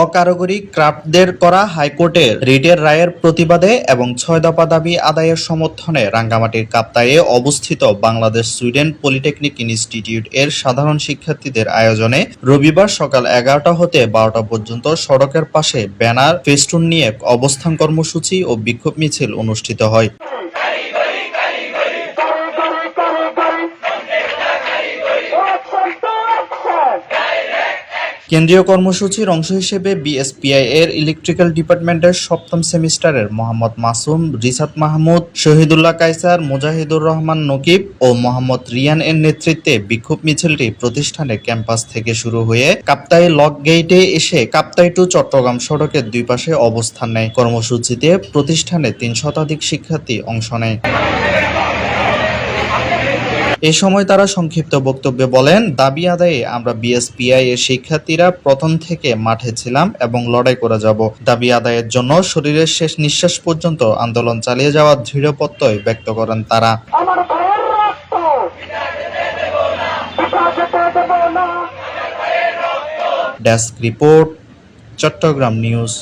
অকারগরি ক্রাফটদের করা হাইকোর্টের রিটের রায়ের প্রতিবাদে এবং ছয় দফা দাবি আদায়ের সমর্থনে রাঙ্গামাটির কাপ্তায়ে অবস্থিত বাংলাদেশ সুইডেন পলিটেকনিক ইনস্টিটিউট এর সাধারণ শিক্ষার্থীদের আয়োজনে রবিবার সকাল এগারোটা হতে বারোটা পর্যন্ত সড়কের পাশে ব্যানার, ফেস্টুন নিয়ে অবস্থান কর্মসূচি ও বিক্ষোভ মিছিল অনুষ্ঠিত হয়। কেন্দ্রীয় কর্মসূচির অংশ হিসেবে বিএসপিআই এর ইলেকট্রিক্যাল ডিপার্টমেন্টের সপ্তম সেমিস্টারের মোহাম্মদ মাসুম রিসাত মাহমুদ, শহীদুল্লাহ কাইসার মুজাহিদুর রহমান নকিব ও মোহাম্মদ রিয়ান এর নেতৃত্বে বিক্ষোভ মিছিলটি প্রতিষ্ঠানের ক্যাম্পাস থেকে শুরু হয়ে কাপ্তাই লক গেইটে এসে কাপ্তাই টু চট্টগ্রাম সড়কের দুই পাশে অবস্থান নেয়। কর্মসূচিতে প্রতিষ্ঠানে তিন শতাধিক শিক্ষার্থী অংশ নেয়। এ সময় তারা সংক্ষিপ্ত বক্তব্যে বলেন দাবি আদায়ে আমরা বিএসপিআই এর শিক্ষার্থীরা প্রথম থেকে মাঠে ছিলাম এবং লড়াই করে যাব। দাবি আদায়ের জন্য শরীরের শেষ নিঃশ্বাস পর্যন্ত আন্দোলন চালিয়ে যাওয়ার দৃঢ় প্রত্যয় ব্যক্ত করেন তারা। Desk report Chattogram news.